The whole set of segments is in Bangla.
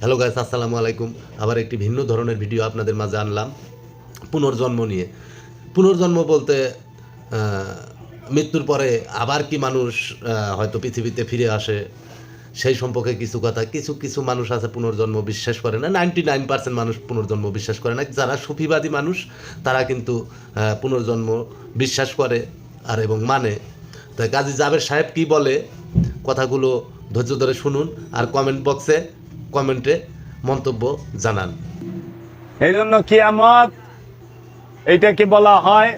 হ্যালো গাইস আসসালামু আলাইকুম। আবার একটি ভিন্ন ধরনের ভিডিও আপনাদের মাঝে আনলাম। পুনর্জন্ম নিয়ে। পুনর্জন্ম বলতে মৃত্যুর পরে আবার কি মানুষ হয়তো পৃথিবীতে ফিরে আসে, সেই সম্পর্কে কিছু কথা। কিছু কিছু মানুষ আছে পুনর্জন্ম বিশ্বাস করে না। নাইনটি নাইন পার্সেন্ট মানুষ পুনর্জন্ম বিশ্বাস করে না। যারা সুফিবাদী মানুষ, তারা কিন্তু পুনর্জন্ম বিশ্বাস করে আর এবং মানে। তো কাজী জাবের সাহেব কি বলে? কথাগুলো ধৈর্য ধরে শুনুন আর কমেন্ট বক্সে কমেন্টে মন্তব্য জানান। এই জন্য কিয়ামত এইটাকে বলা হয়,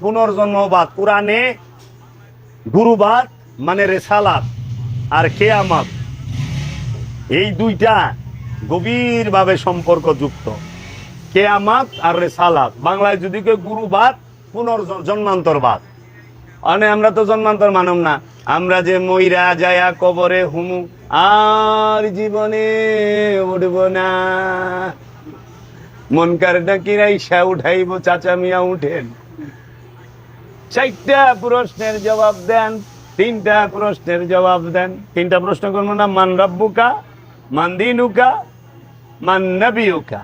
পুনর্জন্মবাদ, কোরআনে গুরুবাদ মানে রেসালাত আর কেয়ামত। এই দুইটা গভীরভাবে সম্পর্কযুক্ত। কেয়ামত আর রেসালাত। বাংলায় যদি কেউ গুরুবাদ পুনর্জন্মান্তরবাদ মানে আমরা তো জন্মান্তর মানব না। আমরা যে মইরা যায়া কবরে হুমু, আর জীবনে উঠব না। মন কার ডাকিরা উঠাইব, চাচা মিয়া উঠেন। চারটা প্রশ্নের জবাব দেন, তিনটা প্রশ্নের জবাব দেন। তিনটা প্রশ্ন করব না, মান রব্বুকা, মান দিনুকা, মান নবিউকা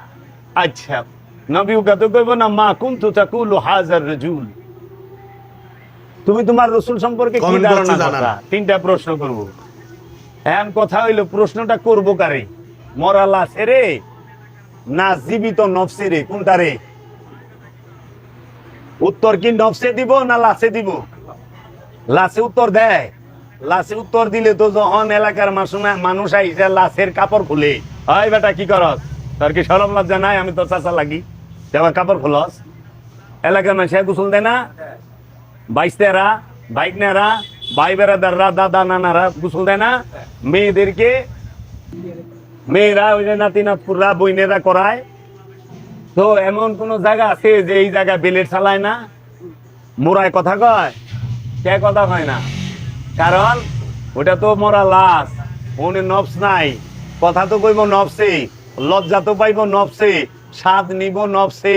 আচ্ছা নবিউকা তো কইব না, মা কুন্তু তাকুলু হাজার রজুল। তুমি তোমার রসুল সম্পর্কে কি ধারণা কথা তিনটা প্রশ্ন করব। এখন কথা হইল প্রশ্নটা করব কারে? মরা লাশে রে? না জীবিত নফসে রে? কোনটা রে? উত্তর কি নফসে দিব না লাশে দিব? লাশে উত্তর দেয়। লাশে উত্তর দিলে তো যখন এলাকার মানুষ আইসে লাশের কাপড় খুলে। হয় বেটা কি করস? তোর কি সরম লজ্জা নাই? আমি তোর চাচা লাগি। তেমন কাপড় খুলস। এলাকার মানুষে গোসল দেয় না? বাইস্তেরা বাইক নেরা ভাই বেড়াদাররা দাদা নানারা গোসল দেয় না? মেয়েদেরকে মেয়েরা ওই যে নাতি নাতপুররা বইনেরা করায়। তো এমন কোন জায়গা আছে যে এই জায়গা বেলেট চালায় না? মোরায় কথা কয়? কে কথা কয় না। কারণ ওটা তো মরা লাশ ওনে নবস নাই। কথা তো কইব নবসে লজ্জা তো পাইব নবসে স্বাদ নিব নবসে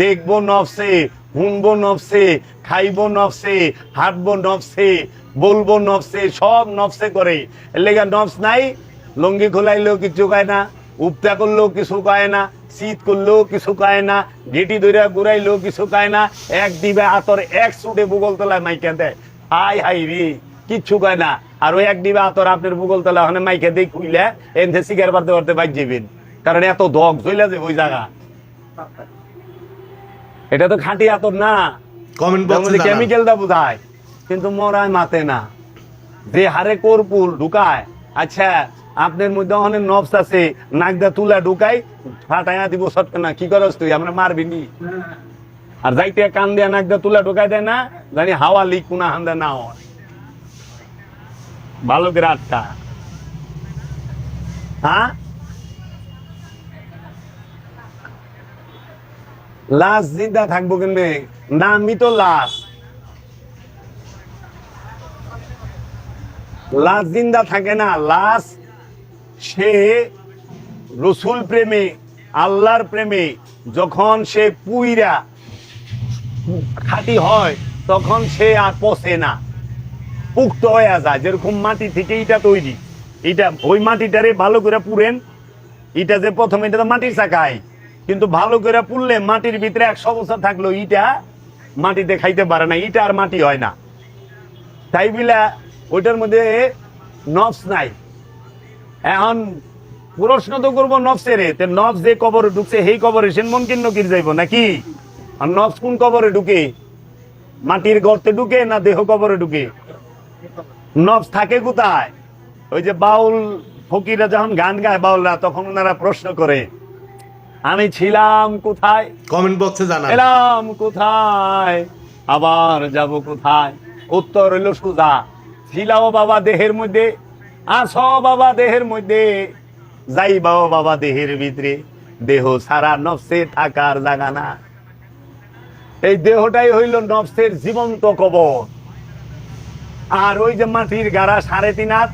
দেখব নবসে শুনব নবসে খাইবো নবসে হাঁটবো নবসে বলব নবসে সব নবসে করে। লেগা নবস নাই, লঙ্গি খোলাইলেও কিছু কয় না উপতা করলেও কিছু কয় না, শীত করলেও কিছু কয় না গেটি ধরে ঘুরাইলেও কিছু কয় না, এক দিবে আতর, এক সুটে ভূগোল তলায় মাইকে দেয়। হাই হাই রে, কিচ্ছু কয় না। আর ওই এক দিবে আতর আপনার ভূগোল তলা ওখানে মাইকে দিয়ে খুইলে, এনতে সিগার পারতে পারতে বাইক যাবেন কারণ এত দগ চলে যে ওই জায়গা। এটা তো খাঁটি আতর না। কমেন্ট বক্সে কেমিক্যালটা বোঝায় কিন্তু মরায় মাতে না। যে হারে কর্পুল ঢুকায় আচ্ছা আপনার মধ্যে অনেক নবস আছে নাকদা তুলা ঢুকাই ফাটাইয়া দিব সটকে না কি করস তুই? আমরা মারবি নি। আর যাইতে কান দিয়া নাকদা তুলা ঢুকাই দেয় না জানি হাওয়া লিক কুনা হান্দা না হয়। ভালো করে আটকা। হ্যাঁ? লাশ জিন্দা থাকব কিন্তু। তো লাশ। লাশ জিন্দা থাকে না, লাশ সে রসুল প্রেমে, আল্লাহর প্রেমে যখন সে পুইরা খাঁটি হয়, তখন সে আর পচে না। পুক্ত হয়ে যায়, যেরকম মাটি থেকে এটা তৈরি। এটা ওই মাটিটারে ভালো করে পুরেন এটা যে প্রথমে, এটা তো মাটির চাকায়। কিন্তু ভালো করে পুড়লে মাটির ভিতরে একশো বছর থাকল ইটা মাটিতে খাইতে পারে না, ইটা আর মাটি হয় না। তাই বিলা ওইটার মধ্যে নফস নাই। এখন প্রশ্ন তো করব নফসের নফস যে কবরে ঢুকছে, সেই কবরে সে মন কিন্ন কিন যাইব নাকি? আর নফস কোন কবরে ঢুকে? মাটির গর্তে ঢুকে না দেহ কবরে ঢুকে? নফস থাকে কোথায়? ওই যে বাউল ফকিরা যখন গান গায়, বাউলরা, তখন ওনারা প্রশ্ন করে আমি ছিলাম কোথায়? কমেন্ট বক্সে জানান। এলাম কোথায়? আবার যাব কোথায়? উত্তর হইল সুজা। ছিলাও বাবা দেহের মধ্যে আসো বাবা দেহের মধ্যে। যাইবাও বাবা দেহের ভিতরে। দেহ সারা নফসে থাকার জাগা না। এই দেহটাই হইল নফসের জীবন্ত কবর। আর ওই যে মাটির গাড়া সাড়ে তিন হাত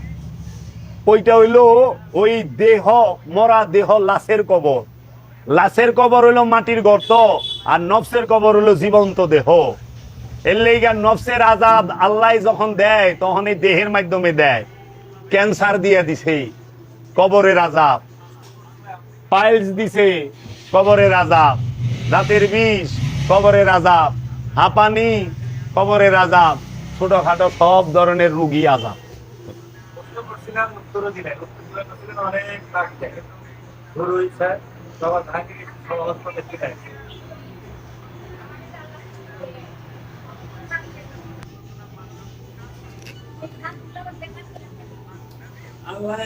ওইটা হইল ওই দেহ মরা দেহ লাশের কবর। লাশের কবর হইল মাটির গর্ত, আর নফসের কবর হইল জীবন্ত দেহ। এর লেগা নফসের আজাদ আল্লাহ যখন দেয়, তখন এই দেহের মাধ্যমে দেয়। ক্যান্সার দিয়ে দিছে, কবরের আজাব। পাইলস দিছে, কবরের আজাব। দাঁতের বিষ, কবরের আজাব। হাঁপানি, কবরের আজাব। ছোটখাটো সব ধরনের রুগী আজাব। সবার আল্লাহ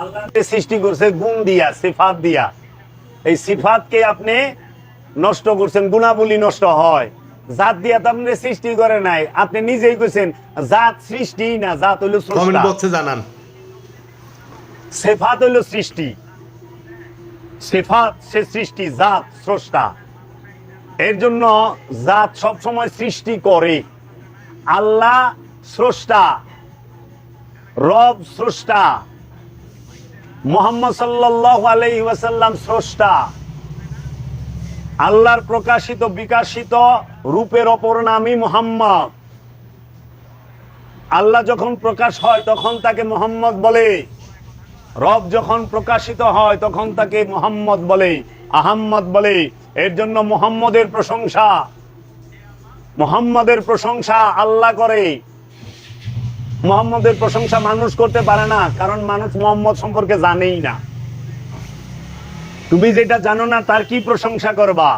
আল্লাহ সৃষ্টি করছে গুণ দিয়া সিফাত দিয়া। এই সিফাতকে আপনি নষ্ট করছেন গুণাবলী নষ্ট হয়। জাত দিয়া তো আপনি সৃষ্টি করে নাই। আপনি নিজেই কইছেন জাত সৃষ্টি না জাত হইল কমেন্ট বক্সে জানান। সেফাত হইল সৃষ্টি। সেফাত সে সৃষ্টি জাত স্রষ্টা। এর জন্য জাত সব সময় সৃষ্টি করে। আল্লাহ স্রষ্টা রব স্রষ্টা মোহাম্মদ সাল্লাল্লাহু আলাইহি ওয়াসাল্লাম স্রষ্টা। আল্লাহর প্রকাশিত, বিকাশিত রূপের অপর নামই মোহাম্মদ। আল্লাহ যখন প্রকাশ হয়, তখন তাকে মোহাম্মদ বলে। রব যখন প্রকাশিত হয়, তখন তাকে মোহাম্মদ বলে, আহাম্মদ বলে। এর জন্য মোহাম্মদের প্রশংসা। মোহাম্মদের প্রশংসা আল্লাহ করে। মোহাম্মদের প্রশংসা মানুষ করতে পারে না, কারণ মানুষ মোহাম্মদ সম্পর্কে জানেই না। তুমি যেটা জানো না, তার কি প্রশংসা করবা?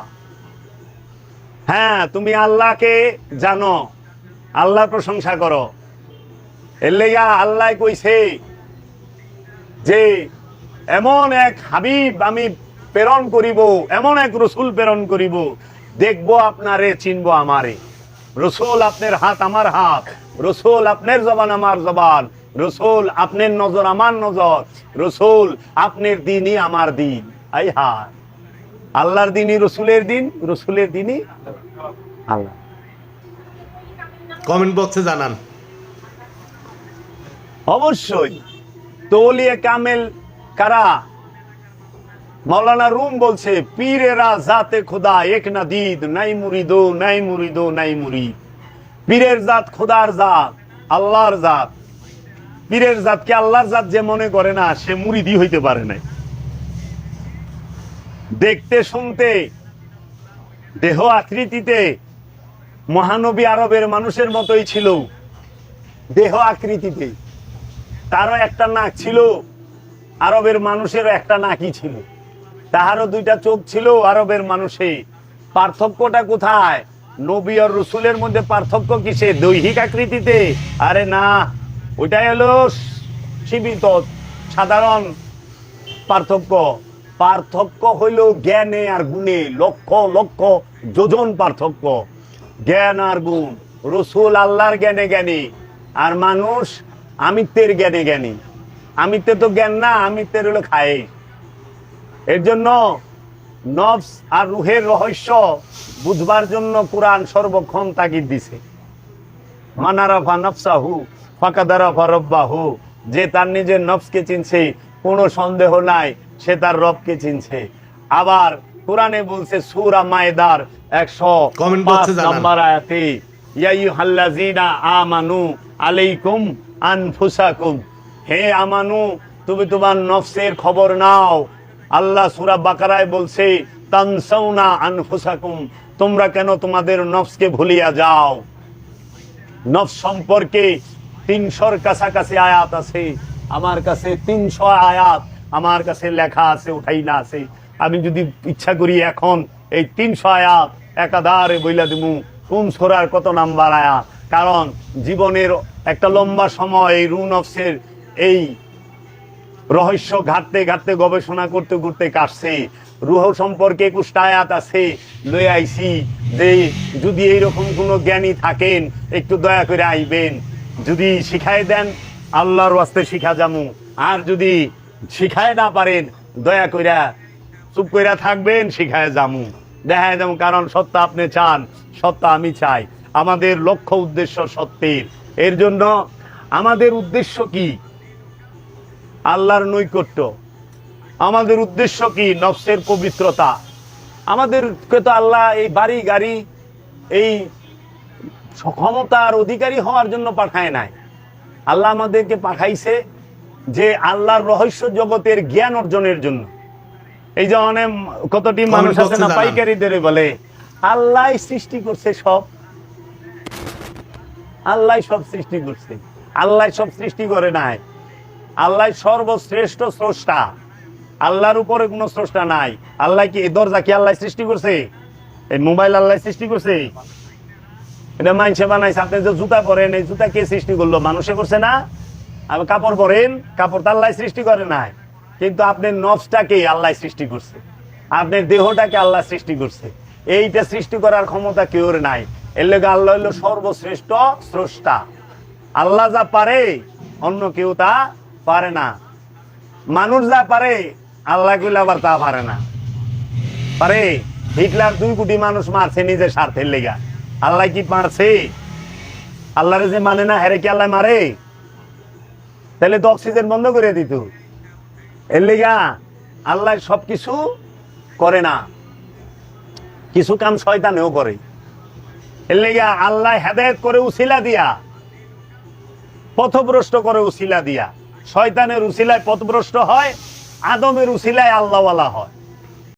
হ্যাঁ তুমি আল্লাহকে জানো। আল্লাহর প্রশংসা করো। লেগা আল্লাহ কইছে যে, এমন এক হাবিব আমি প্রেরণ করিব, এমন এক রসুল প্রেরণ করিব, দেখব আপনারে, চিনব আমারে। রসুল আপনার হাত আমার হাত, রসুল আপনার জবান আমার জবান, রসুল আপনার নজর আমার নজর, রসুল আপনার দিনই আমার দিন। আই হায় আল্লাহর দিনই রসুলের দিন রসুলের দিনই আল্লাহ। কমেন্ট বক্সে জানান। অবশ্যই। তৌলিয়ে কামেল কারা? মৌলানা রুম বলছে পীরেরা জাতে খোদা এক না দিদ নাই মুরিদো নাই মুরিদো নাই মুরিদ। পীরের জাত খোদার জাত আল্লাহর জাত। পীরের জাতকে আল্লাহর জাত যে মনে করে না সে মুরিদি হইতে পারে না দেখতে শুনতে, দেহ আকৃতিতে মহানবী আরবের মানুষের মতোই ছিল। দেহ আকৃতিতে। তারও একটা নাক ছিল, আরবের মানুষেরও একটা নাকই ছিল। তাহারও দুইটা চোখ ছিল আরবের মানুষে। পার্থক্যটা কোথায়? নবী আর রসুলের মধ্যে পার্থক্য কিসে? দৈহিক আকৃতিতে। আরে না, ওইটাই হলো সীমিত, সাধারণ পার্থক্য। পার্থক্য হইল জ্ঞানে আর গুণে লক্ষ লক্ষ যোজন পার্থক্য। জ্ঞান আর গুণ, রসুল আল্লাহর জ্ঞানে জ্ঞানী, আর মানুষ আমিত্বের জ্ঞানে জ্ঞানী। আমিত্বের তো জ্ঞান না, আমিত্বের হলো খায়। এর জন্য নফস আর রুহের রহস্য বুঝবার জন্য কোরআন সর্বক্ষণ তাগিদ দিছে। মানারাফা নফসাহু, ফাকাদারাফা রব্বাহু, যে তার নিজের নফসকে চিনছে কোনো সন্দেহ নাই সে তার রবকে চিনছে। আবার কোরআনে বলছে সূরা মায়দার 100 Comment box এ জানান। নাম্বার আয়াতে আমানু আলাইকুম আনফুসাকুম। হে আমানু তুমি তোমার নফসের খবর নাও। আল্লাহ সূরা বাকারায় বলছে তানসাউনা আনফুসাকুম তোমরা কেন তোমাদের নফসকে ভুলিয়া যাও? নফস সম্পর্কে তিনশোর কাছাকাছি আয়াত আছে। আমার কাছে তিনশো আয়াত আমার কাছে লেখা আছে, উঠাই না আছে। আমি যদি ইচ্ছা করি এখন এই তিনশো আয়াত একাধারে বইলা দিমু। কোন সোরার কত নাম্বার আয়াত? কারণ জীবনের একটা লম্বা সময় এই রু অফসের এই রহস্য ঘাটতে ঘাটতে, গবেষণা করতে করতে কাটছে। রুহ সম্পর্কে একুশটা আয়াত আছে, লই আইছি যে যদি এইরকম কোনো জ্ঞানী থাকেন, একটু দয়া করে আইবেন। যদি শিখাই দেন আল্লাহর ওয়াস্তে শিখা যামু আর যদি শিখায় না পারেন, দয়া কইরা চুপ কইরা থাকবেন, শিখায় যামু দেখা যাব কারণ সত্য আপনি চান সত্য আমি চাই। আমাদের লক্ষ্য উদ্দেশ্য সত্যের। এর জন্য আমাদের উদ্দেশ্য কি? আল্লাহর নৈকট্য। আমাদের উদ্দেশ্য কি? নফসের পবিত্রতা। আমাদেরকে তো আল্লাহ এই বাড়ি, গাড়ি, এই ক্ষমতার অধিকারী হওয়ার জন্য পাঠায় নাই। আল্লাহ আমাদেরকে পাঠাইছে যে আল্লাহর রহস্য জগতের জ্ঞান অর্জনের জন্য। এই যে অনেক কতটি মানুষ আছে না পাইকারিদের বলে আল্লাহ সৃষ্টি করছে সব। আল্লাহ সব সৃষ্টি করছে। আল্লাহ সব সৃষ্টি করে নাই। আল্লাহ সর্বশ্রেষ্ঠ স্রষ্টা। আল্লাহর উপরে কোনো স্রষ্টা নাই। আল্লাহ কি এই দরজা কি আল্লাহ সৃষ্টি করছে? এই মোবাইল আল্লাহ সৃষ্টি করছে? এটা মাইনসে বানাইছে, আপনি যে জুতা পরেন, এই জুতা কে সৃষ্টি করল? মানুষে করছে না? আপনি কাপড় পরেন, কাপড় তো আল্লাহ সৃষ্টি করে নাই। কিন্তু আপনার নফসটাকে আল্লাহ সৃষ্টি করছে। আপনার দেহটাকে আল্লাহ সৃষ্টি করছে। এইটা সৃষ্টি করার ক্ষমতা কেউর নাই। এর লেগে আল্লাহ হলো সর্বশ্রেষ্ঠ স্রষ্টা। আল্লাহ যা পারে, অন্য কেউ তা পারে না। মানুষ যা পারে, আল্লাহগুলো আবার তা পারে না। পারে? হিটলার দুই কোটি মানুষ মারছে নিজের স্বার্থের লেগা। আল্লাহ কি মারছে? আল্লাহরে যে মানে না, হেরে কি আল্লাহ মারে? তাহলে তো অক্সিজেন বন্ধ করে দিত। এর লেগা আল্লাহ সব কিছু করে না। কিছু কাম শয়তানেও করে। এর লেগা আল্লাহ হেদায়ত করে উসিলা দিয়া, পথভ্রষ্ট করে উসিলা দিয়া। শয়তানের উসিলায় পথভ্রষ্ট হয়, আদমের উসিলায় আল্লাহওয়ালা হয়।